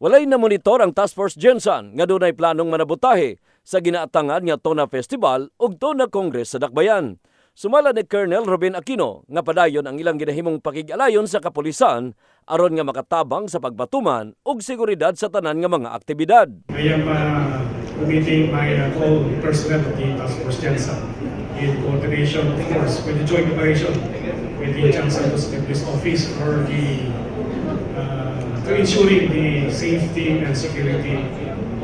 Walay na monitor ang Task Force Jensen nga dunay planong manabutahe sa ginaatangan nga Tona Festival ug Tona Congress sa Dakbayan. Sumala ni Colonel Ruben Aquino nga padayon ang ilang ginahimong pakig-alayon sa kapulisan aron nga makatabang sa pagbatuman ug seguridad sa tanan nga mga aktibidad. Am uh, committing my uh, all personnel of the Task Force Jensen in coordination, of course, with the joint operation with the Jensen Police Office for the uh, to ensuring the safety and security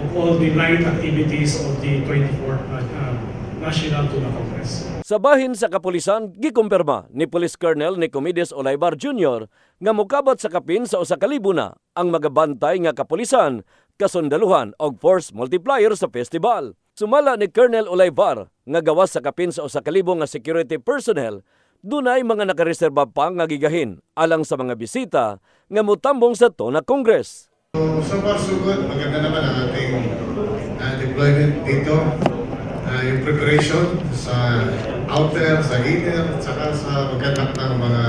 of all the night activities of the 24th uh, uh, National Tuna Congress. Sa bahin sa kapulisan, gikumpirma ni Police Colonel Nicomedes Olaybar Jr. nga mukabat sa kapin sa usa ka libo na ang magabantay nga kapulisan, kasundaluhan og force multiplier sa festival. Sumala ni Colonel Olaybar nga gawas sa kapin sa usa ka libo nga security personnel, dunay mga nakareserba pa nga gigahin alang sa mga bisita nga mutambong sa Tona Congress. So, so far so good. Maganda naman ang ating uh, deployment dito. Uh, yung preparation sa outer, sa inner, at saka sa pagkanak ng mga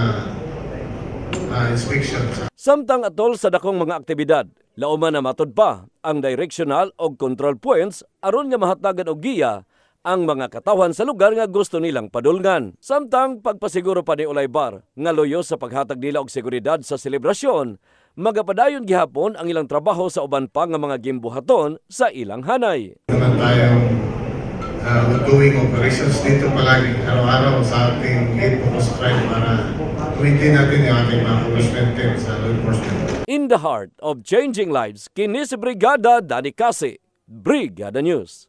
uh, inspections. Samtang atol sa dakong mga aktibidad, lauman na matod pa ang directional o control points aron nga mahatagan og giya ang mga katawan sa lugar nga gusto nilang padulngan. Samtang pagpasiguro pa ni Olaybar nga loyo sa paghatag nila og seguridad sa selebrasyon, magapadayon gihapon ang ilang trabaho sa uban pa nga mga gimbuhaton sa ilang hanay. Naman tayong uh, ongoing operations dito palagi, araw-araw sa ating hate focus crime para maintain natin yung ating mga enforcement team sa law enforcement. In the heart of changing lives, kini si Brigada Dani Kasi, Brigada News.